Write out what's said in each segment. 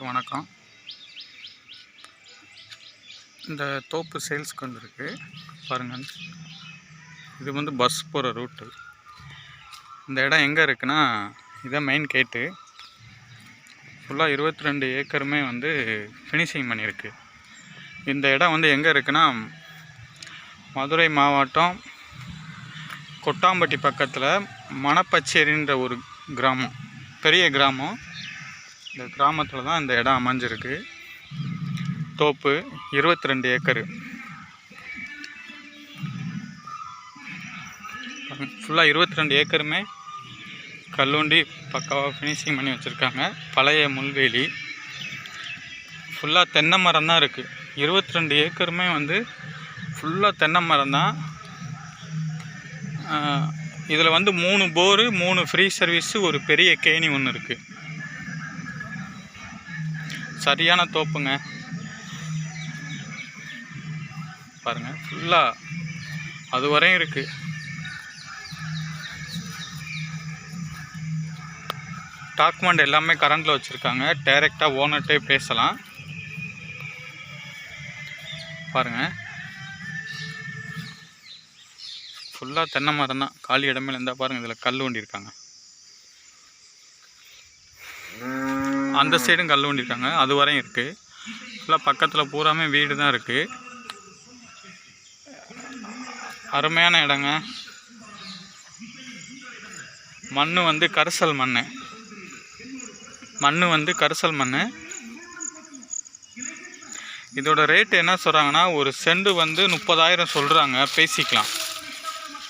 அனைவருக்கும் வணக்கம். இந்த தோப்பு சேல்ஸ்க்கு வந்திருக்கு. பாருங்கள் இது வந்து பஸ் போகிற ரூட்டு இந்த இடம் எங்கே இருக்குன்னா இதான் மெயின் கேட்டு ஃபுல்லாக இருபத்தி ரெண்டு ஏக்கருமே வந்து ஃபினிஷிங் பண்ணியிருக்கு. இந்த இடம் வந்து எங்கே இருக்குன்னா மதுரை மாவட்டம் கொட்டாம்பட்டி பக்கத்தில் மணப்பச்சேரின்ற ஒரு கிராமம். பெரிய கிராமம். இந்த கிராமத்தில் தான் இந்த இடம் அமைஞ்சிருக்கு. தோப்பு இருபத்தி ரெண்டு ஏக்கரு. ஃபுல்லாக இருபத்தி ரெண்டு ஏக்கருமே கல்லுண்டி பக்காவாக ஃபினிஷிங் பண்ணி வச்சுருக்காங்க. பழைய முள்வேலி. ஃபுல்லாக தென்னை மரம் தான் இருக்குது இருபத்தி ரெண்டு ஏக்கருமே வந்து ஃபுல்லாக தென்னை மரம் தான். இதில் வந்து மூணு போரு மூணு ஃப்ரீ சர்வீஸு ஒரு பெரிய கேணி ஒன்று இருக்குது சரியான தோப்புங்க. பாருங்கள் ஃபுல்லாக அது வரையும் இருக்குது டாக்குமெண்ட் எல்லாமே கரண்டில் வச்சுருக்காங்க. டைரெக்டாக ஓனர்கிட்டே பேசலாம். பாருங்கள் ஃபுல்லாக தென்னை மரம் தான் காலி இடமே இருந்தால் பாருங்கள் இதில் கல் வண்டி இருக்காங்க அந்த சைடும் கல் ஊண்டிருக்காங்க. அது வரையும் இருக்குது ஃபுல்லாக பக்கத்தில் பூராமே வீடு தான் இருக்குது அருமையான இடங்க. மண் வந்து கரிசல் மண் மண் வந்து கரிசல் மண் இதோட ரேட் என்ன சொல்கிறாங்கன்னா ஒரு செண்டு வந்து முப்பதாயிரம் சொல்கிறாங்க பேசிக்கலாம்.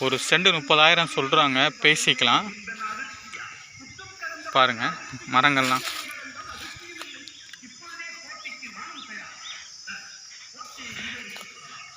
ஒரு செண்டு முப்பதாயிரம் சொல்கிறாங்க பேசிக்கலாம். பாருங்கள் மரங்கள்லாம்.